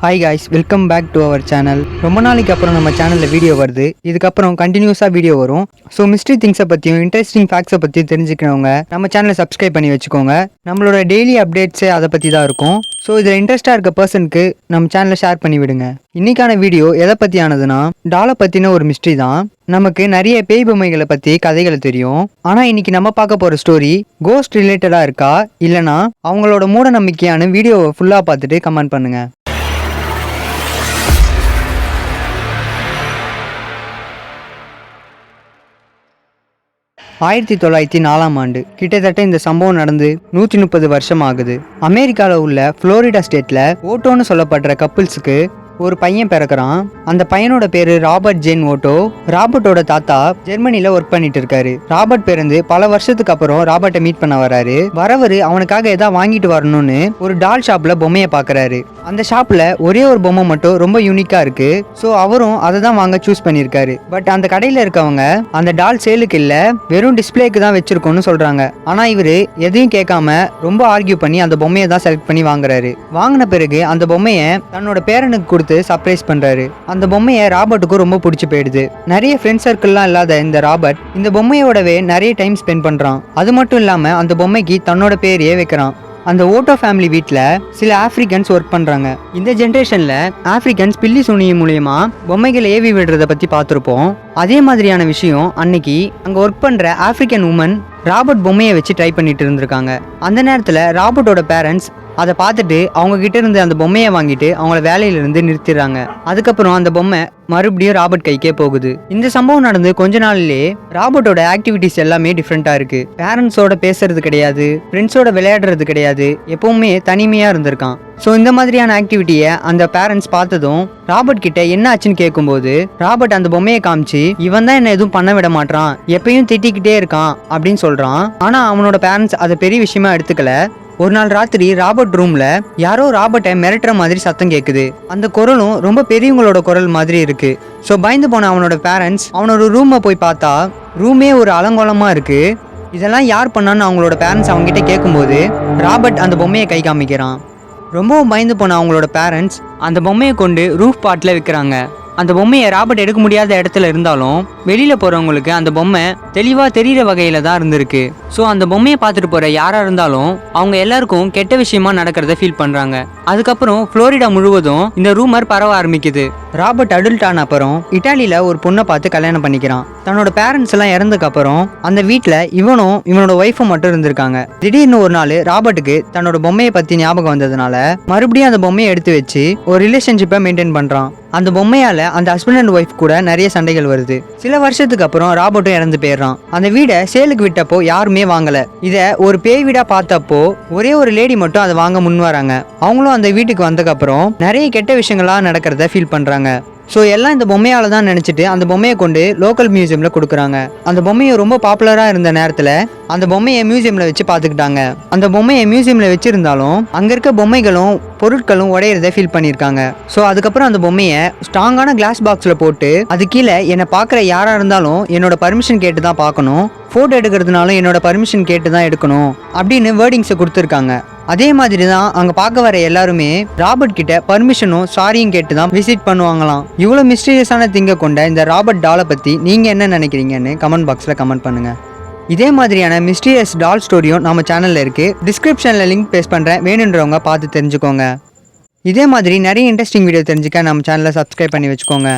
Hi guys welcome back to our channel ரொம்ப நாளைக்கு அப்புறம் நம்ம சேனலில் வீடியோ வருது. இதுக்கப்புறம் கண்டினியூஸாக வீடியோ வரும். ஸோ மிஸ்ட்ரி திங்ஸை பற்றியும் இன்ட்ரெஸ்டிங் ஃபேக்ட்ஸை பற்றியும் தெரிஞ்சுக்கிறவங்க நம்ம சேனலை சப்ஸ்கிரைப் பண்ணி வச்சுக்கோங்க. நம்மளோட டெய்லி அப்டேட்ஸே அதை பற்றி தான் இருக்கும். ஸோ இதில் இன்ட்ரெஸ்ட்டாக இருக்க பர்சனுக்கு நம்ம சேனலை ஷேர் பண்ணி விடுங்க. இன்றைக்கான வீடியோ எதை பற்றியானதுன்னா டாலை பற்றின ஒரு மிஸ்ட்ரி தான். நமக்கு நிறைய பேய் பொம்மைகளை பற்றி கதைகள் தெரியும். ஆனால் இன்னைக்கு நம்ம பார்க்க போகிற ஸ்டோரி கோஸ்ட் ரிலேட்டடாக இருக்கா? இல்லைனா அவங்களோட மூட நம்பிக்கையான வீடியோவை ஃபுல்லாக பார்த்துட்டு கமெண்ட் பண்ணுங்கள் ஆயிரத்தி தொள்ளாயிரத்தி நாலாம் ஆண்டு கிட்டத்தட்ட இந்த சம்பவம் நடந்து நூற்றி முப்பது வருஷம் ஆகுது. அமெரிக்காவில் உள்ள ஃப்ளோரிடா ஸ்டேட்டில் ஓட்டோன்னு சொல்லப்படுற கப்புள்ஸுக்கு ஒரு பையன் பிறக்கிறான். அந்த பையனோட பேரு ராபர்ட் ஜென் ஓட்டோ. ராபர்ட்டோட தாத்தா ஜெர்மனில ஒர்க் பண்ணிட்டு இருக்காரு. ராபர்ட் பிறந்து பல வருஷத்துக்கு அப்புறம் ராபர்ட்டை மீட் பண்ண வராரு. வரவரு அவனுக்காக ஏதாவது வாங்கிட்டு வரணும்னு ஒரு டால் ஷாப்ல பொம்மையை பாக்குறாரு. அந்த ஷாப்ல ஒரே ஒரு பொம்மை மட்டும் ரொம்ப யூனிக்கா இருக்கு. ஸோ அவரும் அதை தான் வாங்க சூஸ் பண்ணியிருக்காரு. பட் அந்த கடையில இருக்கவங்க அந்த டால் சேலுக்கு இல்ல வெறும் டிஸ்பிளேக்கு தான் வச்சிருக்கோம்னு சொல்றாங்க. ஆனா இவரு எதையும் கேட்காம ரொம்ப ஆர்கியூ பண்ணி அந்த பொம்மையை தான் செலக்ட் பண்ணி வாங்குறாரு. வாங்கின பிறகு அந்த பொம்மையை தன்னோட பேரனுக்கு கொடுத்து சர்ப்ரைஸ் பண்ணுறாரு அந்த பொம்மையை ராபர்ட்டுக்கும் ரொம்ப பிடிச்சி போயிடுது. நிறைய ஃப்ரெண்ட் சர்க்கிள்லாம் இல்லாத இந்த ராபர்ட் இந்த பொம்மையோடவே நிறைய டைம் ஸ்பெண்ட் பண்ணுறான் அது மட்டும் இல்லாமல் அந்த பொம்மைக்கு தன்னோட பேரையே வைக்கிறான். அந்த ஓட்டோ ஃபேமிலி வீட்டில் சில ஆஃப்ரிக்கன்ஸ் ஒர்க் பண்ணுறாங்க இந்த ஜென்ரேஷனில் ஆஃப்ரிக்கன்ஸ் பில்லி சுனி மூலியமா பொம்மைகளை ஏவி விடுறத பற்றி பார்த்துருப்போம். அதே மாதிரியான விஷயம் அன்னைக்கு அங்கே ஒர்க் பண்ணுற ஆஃப்ரிக்கன் உமன் ராபர்ட் பொம்மையை வச்சு ட்ரை பண்ணிட்டு இருந்திருக்காங்க. அந்த நேரத்தில் ராபர்ட்டோட பேரண்ட்ஸ் அதை பார்த்துட்டு அவங்கக்கிட்ட இருந்து அந்த பொம்மையை வாங்கிட்டு அவங்கள வேலையிலிருந்து நிறுத்திடுறாங்க. அதுக்கப்புறம் அந்த பொம்மை மறுபடியும் ராபர்ட் கைக்கே போகுது. இந்த சம்பவம் நடந்து கொஞ்ச நாள்லயே ராபர்ட்டோட ஆக்டிவிட்டிஸ் எல்லாமே டிஃப்ரெண்ட்டாக இருக்கு. பேரண்ட்ஸோட பேசுறது கிடையாது ஃப்ரெண்ட்ஸோட விளையாடுறது கிடையாது எப்பவுமே தனிமையாக இருந்திருக்கான். ஸோ இந்த மாதிரியான ஆக்டிவிட்டியை அந்த பேரண்ட்ஸ் பார்த்ததும் ராபர்ட் கிட்ட என்ன ஆச்சுன்னு கேட்கும்போது ராபர்ட் அந்த பொம்மையை காமிச்சு இவன் தான் என்ன எதுவும் பண்ண விட மாட்டான் எப்பயும் திட்டிக்கிட்டே இருக்கான். அப்படின்னு சொல்றான். ஆனா அவனோட பேரண்ட்ஸ் அதை பெரிய விஷயமா எடுத்துக்கல. ஒரு நாள் ராத்திரி ராபர்ட் ரூம்ல யாரோ ராபர்ட்டை மிரட்டுற மாதிரி சத்தம் கேட்குது அந்த குரலும் ரொம்ப பெரியவங்களோட குரல் மாதிரி இருக்கு. ஸோ பயந்து போன அவனோட பேரண்ட்ஸ் அவனோட ரூமை போய் பார்த்தா ரூமே ஒரு அலங்கோலமா இருக்கு. இதெல்லாம் யார் பண்ணான்னு அவங்களோட பேரண்ட்ஸ் அவங்ககிட்ட கேட்கும்போது ராபர்ட் அந்த பொம்மையை கை காமிக்கிறான். ரொம்பவும் பயந்து போன அவங்களோட பேரண்ட்ஸ் அந்த பொம்மையை கொண்டு ரூஃப் பாட்டில் விற்கிறாங்க அந்த பொம்மையை ராபர்ட் எடுக்க முடியாத இடத்துல இருந்தாலும் வெளியில போறவங்களுக்கு அந்த பொம்மை தெளிவா தெரியிற வகையில தான் இருந்திருக்கு. ஸோ அந்த பொம்மையை பார்த்துட்டு போற யாரா இருந்தாலும் அவங்க எல்லாருக்கும் கெட்ட விஷயமா நடக்கிறத ஃபீல் பண்றாங்க. அதுக்கப்புறம் புளோரிடா முழுவதும் இந்த ரூமர் பரவ ஆரம்பிக்குது. ராபர்ட் அடல்ட் ஆன அப்புறம் இட்டாலியில ஒரு பொண்ணை பார்த்து கல்யாணம் பண்ணிக்கிறான். தன்னோட பேரண்ட்ஸ் எல்லாம் இறந்ததுக்கு அப்புறம் அந்த வீட்டில் இவனும் இவனோட ஒய்ஃபும் மட்டும் இருந்திருக்காங்க. திடீர்னு ஒரு நாள் ராபர்ட்டுக்கு தன்னோட பொம்மையை பத்தி ஞாபகம் வந்ததுனால மறுபடியும் அந்த பொம்மையை எடுத்து வச்சு ஒரு ரிலேஷன்ஷிப்பை மெயின்டைன் பண்றான். அந்த பொம்மையால அந்த ஹஸ்பண்ட் அண்ட் ஒய்ஃப் கூட நிறைய சண்டைகள் வருது. சில வருஷத்துக்கு அப்புறம் ராபர்ட்டும் இறந்து போயிடுறான். அந்த வீடை சேலுக்கு விட்டப்போ யாருமே வாங்கல. இத ஒரு பேய் வீடா பார்த்தப்போ ஒரே ஒரு லேடி மட்டும் அதை வாங்க முன் வராங்க. அவங்களும் அந்த வீட்டுக்கு வந்ததுக்கப்புறம் நிறைய கெட்ட விஷயங்களா நடக்கிறத ஃபீல் பண்றாங்க. ஸோ எல்லாம் இந்த பொம்மையால் தான் நினச்சிட்டு அந்த பொம்மையை கொண்டு லோக்கல் மியூசியமில் கொடுக்குறாங்க. அந்த பொம்மையை ரொம்ப பாப்புலராக இருந்த நேரத்தில் அந்த பொம்மையை மியூசியமில் வச்சு பார்த்துக்கிட்டாங்க. அந்த பொம்மையை மியூசியமில் வச்சுருந்தாலும் அங்கே இருக்க பொம்மைகளும் பொருட்களும் உடையிறத ஃபீல் பண்ணியிருக்காங்க. ஸோ அதுக்கப்புறம் அந்த பொம்மையை ஸ்ட்ராங்கான கிளாஸ் பாக்ஸில் போட்டு அது கீழே என்னை பார்க்குற யாராக இருந்தாலும் என்னோட பர்மிஷன் கேட்டு தான் பார்க்கணும். ஃபோட்டோ எடுக்கிறதுனாலும் என்னோட பர்மிஷன் கேட்டு தான் எடுக்கணும் அப்படின்னு வேர்டிங்ஸை கொடுத்துருக்காங்க. அதே மாதிரி தான் அங்கே பார்க்க வர எல்லாருமே ராபர்ட் கிட்ட பர்மிஷனும் சாரியும் கேட்டு தான் விசிட் பண்ணுவாங்களாம். இவ்வளோ மிஸ்டீரியஸான திங்கை கொண்ட இந்த ராபர்ட் டாலை பற்றி நீங்கள் என்ன நினைக்கிறீங்கன்னு கமெண்ட் பாக்ஸில் கமெண்ட் பண்ணுங்கள் இதே மாதிரியான மிஸ்டீரியஸ் டால் ஸ்டோரியும் நம்ம சேனலில் இருக்குது டிஸ்கிரிப்ஷனில் லிங்க் பேஸ்ட் பண்ணுறேன் வேணுன்றவங்க பார்த்து தெரிஞ்சுக்கோங்க. இதே மாதிரி நிறைய இன்ட்ரெஸ்டிங் வீடியோ தெரிஞ்சுக்க நம்ம சேனலை சப்ஸ்கிரைப் பண்ணி வச்சுக்கோங்க.